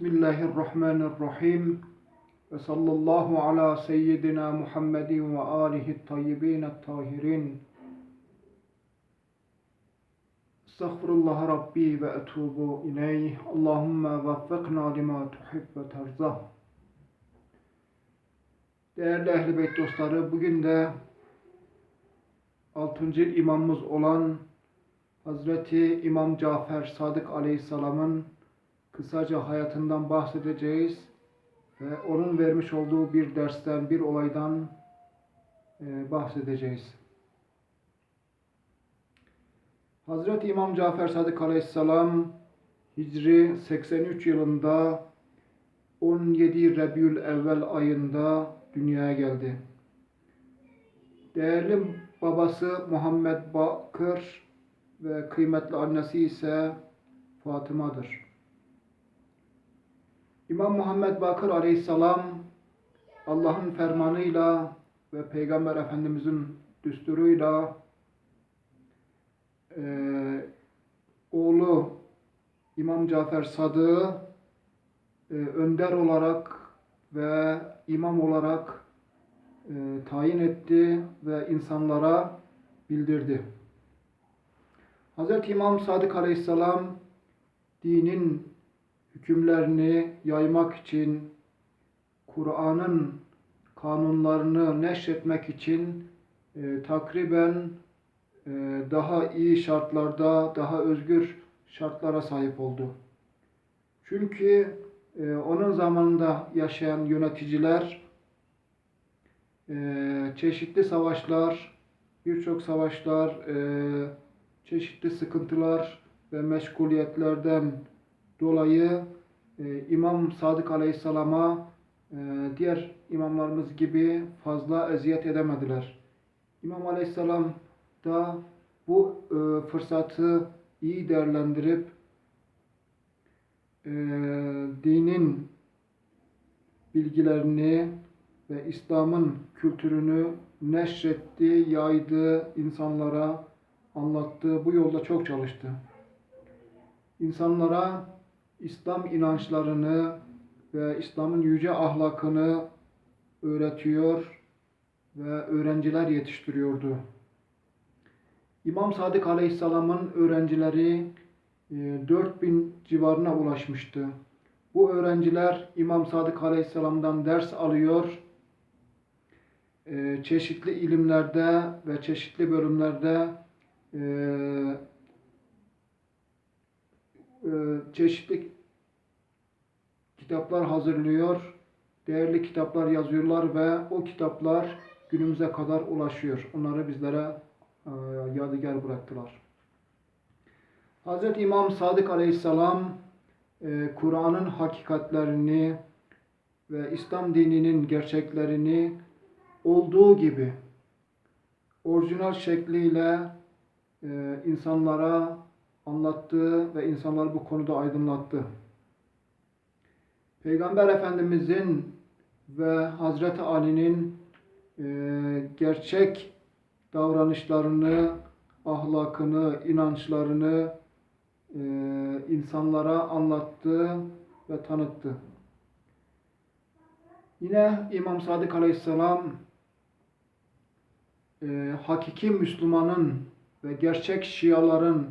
Bismillahirrahmanirrahim. Ve sallallahu ala seyyidina Muhammedin ve alihi tayyibin tahirin. Estağfurullah Rabbi ve etubu ileyh. Allahümme vaffıkna lima tuhib ve terzah. Değerli Ehl-i Beyt dostları, bugün de 6. imamımız olan Hazreti İmam Cafer Sadık Aleyhisselam'ın kısaca hayatından bahsedeceğiz ve onun vermiş olduğu bir dersten, bir olaydan e, bahsedeceğiz. Hazreti İmam Cafer Sadık Aleyhisselam Hicri 83 yılında 17 Rebül Evvel ayında dünyaya geldi. Değerli babası Muhammed Bakır ve kıymetli annesi ise Fatıma'dır. İmam Muhammed Bakır Aleyhisselam Allah'ın fermanıyla ve Peygamber Efendimizin düsturuyla e, oğlu İmam Cafer Sadık'ı e, önder olarak ve imam olarak e, tayin etti ve insanlara bildirdi. Hz. İmam Sadık Aleyhisselam dinin hükümlerini yaymak için, Kur'an'ın kanunlarını neşretmek için e, takriben e, daha iyi şartlarda, daha özgür şartlara sahip oldu. Çünkü e, onun zamanında yaşayan yöneticiler e, çeşitli savaşlar, birçok savaşlar, e, çeşitli sıkıntılar ve meşguliyetlerden dolayı e, İmam Sadık Aleyhisselam'a e, diğer imamlarımız gibi fazla eziyet edemediler. İmam Aleyhisselam da bu e, fırsatı iyi değerlendirip e, dinin bilgilerini ve İslam'ın kültürünü neşretti, yaydı, insanlara anlattı. Bu yolda çok çalıştı. İnsanlara İslam inançlarını ve İslam'ın yüce ahlakını öğretiyor ve öğrenciler yetiştiriyordu. İmam Sadık Aleyhisselam'ın öğrencileri 4000 e, civarına ulaşmıştı. Bu öğrenciler İmam Sadık Aleyhisselam'dan ders alıyor, e, çeşitli ilimlerde ve çeşitli bölümlerde e, çeşitli kitaplar hazırlıyor, değerli kitaplar yazıyorlar ve o kitaplar günümüze kadar ulaşıyor. Onları bizlere e, yadigar bıraktılar. Hz. İmam Sadık Aleyhisselam e, Kur'an'ın hakikatlerini ve İslam dininin gerçeklerini olduğu gibi orijinal şekliyle e, insanlara anlattı ve insanları bu konuda aydınlattı. Peygamber Efendimizin ve Hazreti Ali'nin e, gerçek davranışlarını, ahlakını, inançlarını e, insanlara anlattı ve tanıttı. Yine İmam Sadık Aleyhisselam e, hakiki Müslümanın ve gerçek Şiaların,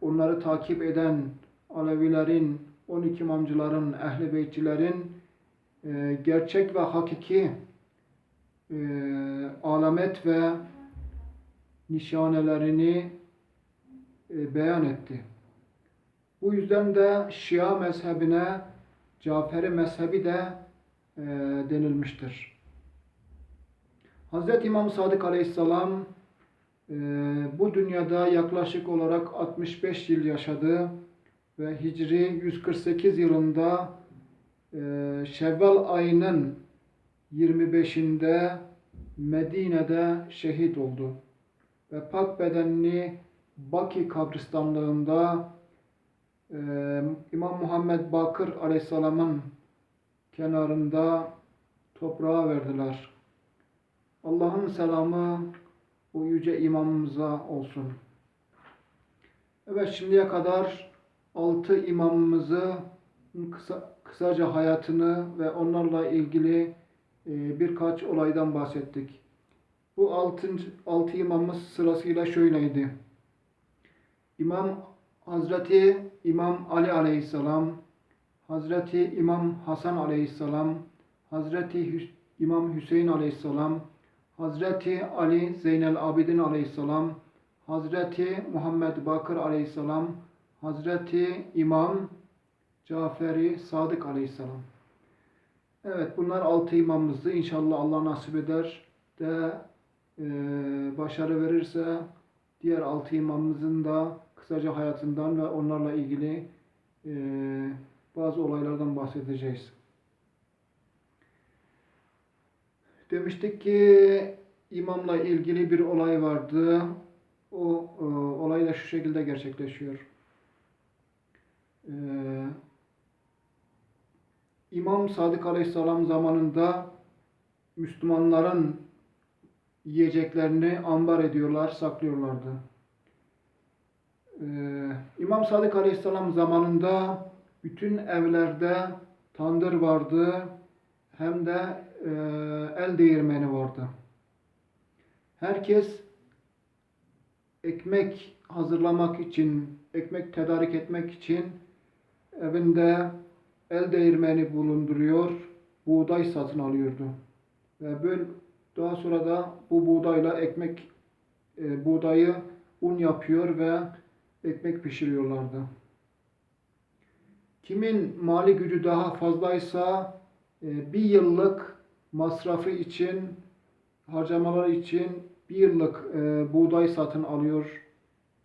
onları takip eden Alevilerin, 12 imamcıların, ehli beytçilerin e, gerçek ve hakiki e, alamet ve nişanelerini e, beyan etti. Bu yüzden de Şia mezhebine Caferi mezhebi de e, denilmiştir. Hz. İmam Sadık Aleyhisselam bu dünyada yaklaşık olarak 65 yıl yaşadı ve Hicri 148 yılında e, Şevval ayının 25'inde Medine'de şehit oldu. Ve pak bedenini Baki kabristanlığında e, İmam Muhammed Bakır Aleyhisselam'ın kenarında toprağa verdiler. Allah'ın selamı o yüce imamımıza olsun. Evet şimdiye kadar altı imamımızı kısa, kısaca hayatını ve onlarla ilgili e, birkaç olaydan bahsettik. Bu altıncı, altı imamımız sırasıyla şöyleydi. İmam Hazreti İmam Ali Aleyhisselam, Hazreti İmam Hasan Aleyhisselam, Hazreti Hüs- İmam Hüseyin Aleyhisselam, Hazreti Ali Zeynel Abidin Aleyhisselam, Hazreti Muhammed Bakır Aleyhisselam, Hazreti İmam Caferi Sadık Aleyhisselam. Evet bunlar altı imamımızdı. İnşallah Allah nasip eder de e, başarı verirse diğer altı imamımızın da kısaca hayatından ve onlarla ilgili e, bazı olaylardan bahsedeceğiz. Demiştik ki imamla ilgili bir olay vardı. O e, olay da şu şekilde gerçekleşiyor. E, İmam Sadık Aleyhisselam zamanında Müslümanların yiyeceklerini ambar ediyorlar, saklıyorlardı. Ee, İmam Sadık Aleyhisselam zamanında bütün evlerde tandır vardı, hem de e, el değirmeni vardı. Herkes ekmek hazırlamak için, ekmek tedarik etmek için evinde el değirmeni bulunduruyor, buğday satın alıyordu. Ve böyle daha sonra da bu buğdayla ekmek, e, buğdayı un yapıyor ve ekmek pişiriyorlardı. Kimin mali gücü daha fazlaysa e, bir yıllık masrafı için, harcamalar için bir yıllık e, buğday satın alıyor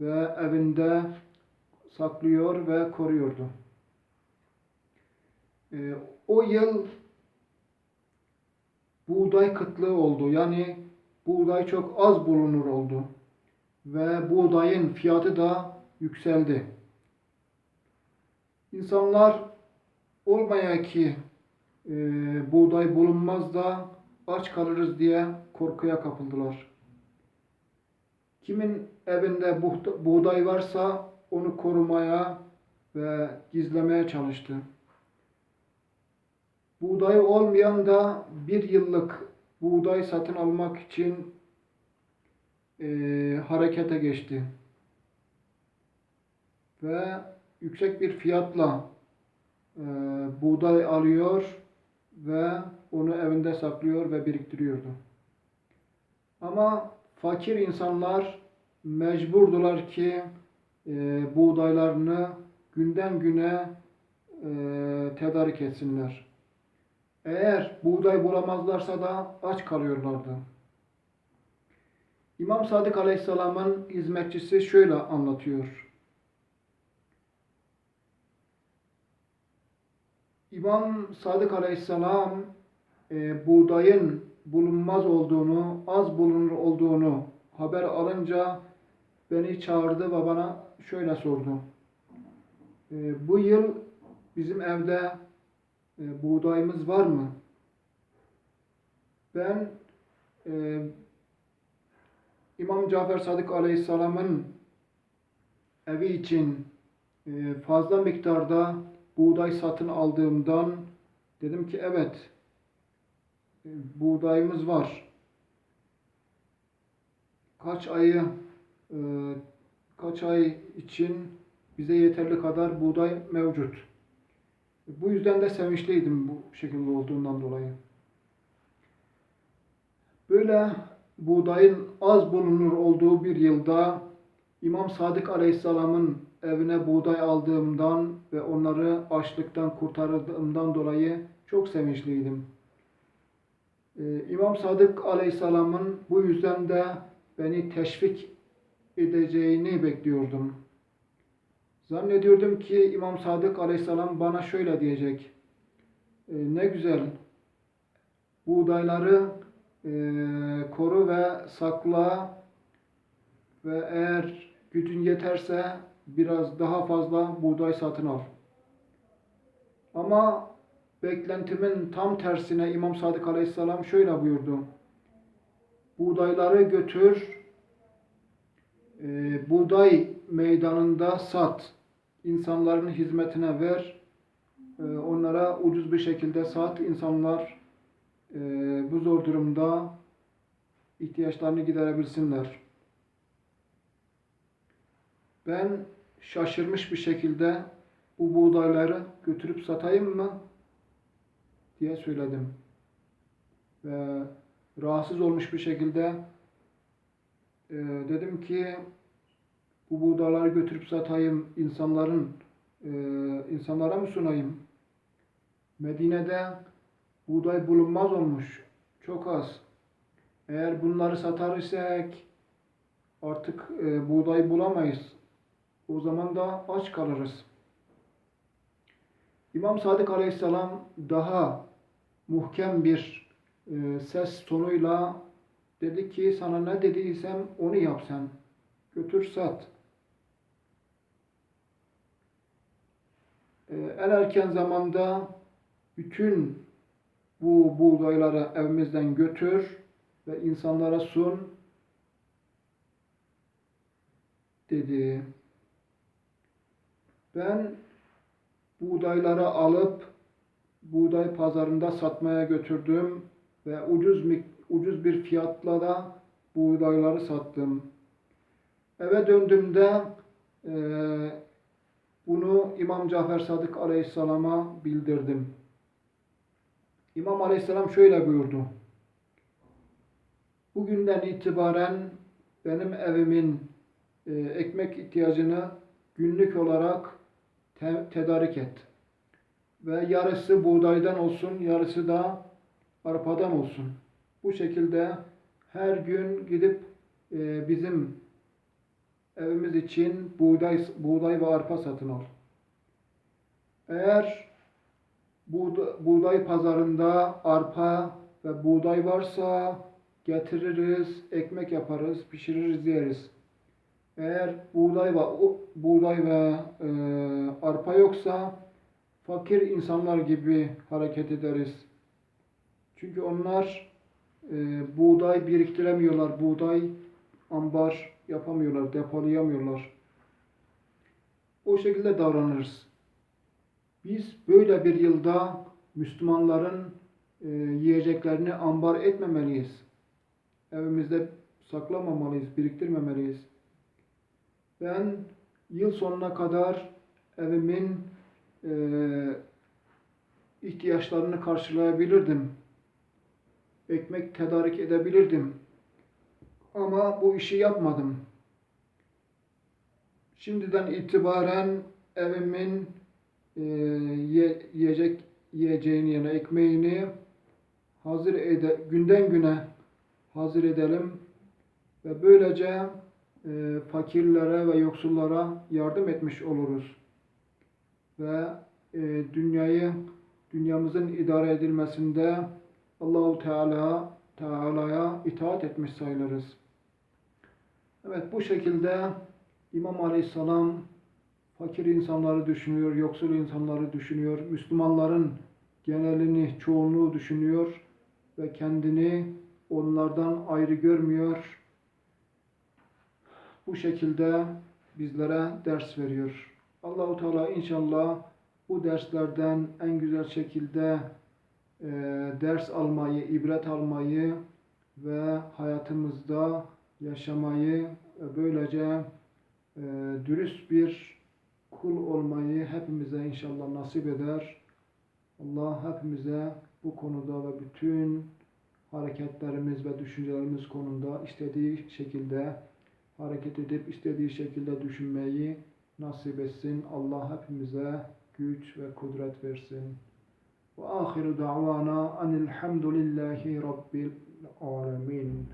ve evinde saklıyor ve koruyordu. E, o yıl buğday kıtlığı oldu. Yani buğday çok az bulunur oldu. Ve buğdayın fiyatı da yükseldi. İnsanlar olmaya ki e, buğday bulunmaz da aç kalırız diye korkuya kapıldılar. Kimin evinde buğda- buğday varsa onu korumaya ve gizlemeye çalıştı. Buğdayı olmayan da bir yıllık buğday satın almak için eee, harekete geçti. Ve yüksek bir fiyatla eee, buğday alıyor ve onu evinde saklıyor ve biriktiriyordu. Ama fakir insanlar mecburdular ki eee, buğdaylarını günden güne eee, tedarik etsinler. Eğer buğday bulamazlarsa da aç kalıyorlardı. İmam Sadık Aleyhisselam'ın hizmetçisi şöyle anlatıyor. İmam Sadık Aleyhisselam e, buğdayın bulunmaz olduğunu, az bulunur olduğunu haber alınca beni çağırdı ve bana şöyle sordu. E, bu yıl bizim evde e, buğdayımız var mı? Ben e, İmam Cafer Sadık Aleyhisselam'ın evi için e, fazla miktarda buğday satın aldığımdan dedim ki evet e, buğdayımız var. Kaç ayı e, kaç ay için bize yeterli kadar buğday mevcut. Bu yüzden de sevinçliydim bu şekilde olduğundan dolayı. Böyle buğdayın az bulunur olduğu bir yılda İmam Sadık Aleyhisselam'ın evine buğday aldığımdan ve onları açlıktan kurtardığımdan dolayı çok sevinçliydim. Ee, İmam Sadık Aleyhisselam'ın bu yüzden de beni teşvik edeceğini bekliyordum. Zannediyordum ki İmam Sadık Aleyhisselam bana şöyle diyecek. "E, ne güzel buğdayları e, koru ve sakla ve eğer gücün yeterse biraz daha fazla buğday satın al. Ama beklentimin tam tersine İmam Sadık Aleyhisselam şöyle buyurdu. Buğdayları götür, e, buğday meydanında sat, insanların hizmetine ver, e, onlara ucuz bir şekilde saat insanlar e, bu zor durumda ihtiyaçlarını giderebilsinler. Ben şaşırmış bir şekilde bu buğdayları götürüp satayım mı diye söyledim. Ve rahatsız olmuş bir şekilde e, dedim ki bu buğdayları götürüp satayım insanların e, insanlara mı sunayım? Medine'de buğday bulunmaz olmuş. Çok az. Eğer bunları satar isek artık e, buğday bulamayız. O zaman da aç kalırız. İmam Sadık Aleyhisselam daha muhkem bir e, ses tonuyla dedi ki sana ne dediysem onu yap sen. Götür sat. E, en erken zamanda bütün bu buğdayları evimizden götür ve insanlara sun dedi. Ben buğdayları alıp buğday pazarında satmaya götürdüm ve ucuz ucuz bir fiyatla da buğdayları sattım. Eve döndüğümde eee, bunu İmam Cafer Sadık Aleyhisselam'a bildirdim. İmam Aleyhisselam şöyle buyurdu. Bugünden itibaren benim evimin e, ekmek ihtiyacını günlük olarak te- tedarik et. Ve yarısı buğdaydan olsun, yarısı da arpadan olsun. Bu şekilde her gün gidip e, bizim evimiz için buğday, buğday ve arpa satın al. Eğer buğda- buğday pazarında arpa ve buğday varsa getiririz, ekmek yaparız, pişiririz, yeriz. Eğer buğday ve buğday ve e, arpa yoksa fakir insanlar gibi hareket ederiz. Çünkü onlar e, buğday biriktiremiyorlar, buğday ambar yapamıyorlar, depolayamıyorlar. O şekilde davranırız. Biz böyle bir yılda Müslümanların e, yiyeceklerini ambar etmemeliyiz. Evimizde saklamamalıyız, biriktirmemeliyiz. Ben yıl sonuna kadar evimin e, ihtiyaçlarını karşılayabilirdim. Ekmek tedarik edebilirdim. Ama bu işi yapmadım. Şimdiden itibaren evimin e, ye- yiyecek yiyeceğini yani ekmeğini hazır ede günden güne hazır edelim ve böylece e, fakirlere ve yoksullara yardım etmiş oluruz ve e, dünyayı dünyamızın idare edilmesinde Allahu Teala Teala'ya itaat etmiş sayılırız. Evet bu şekilde İmam Aleyhisselam fakir insanları düşünüyor, yoksul insanları düşünüyor, Müslümanların genelini, çoğunluğu düşünüyor ve kendini onlardan ayrı görmüyor. Bu şekilde bizlere ders veriyor. Allahu Teala inşallah bu derslerden en güzel şekilde e, ders almayı, ibret almayı ve hayatımızda yaşamayı ve böylece e, dürüst bir kul olmayı hepimize inşallah nasip eder. Allah hepimize bu konuda ve bütün hareketlerimiz ve düşüncelerimiz konusunda istediği şekilde hareket edip istediği şekilde düşünmeyi nasip etsin. Allah hepimize güç ve kudret versin. Ve ahiru da'vana anilhamdülillahi rabbil alemin.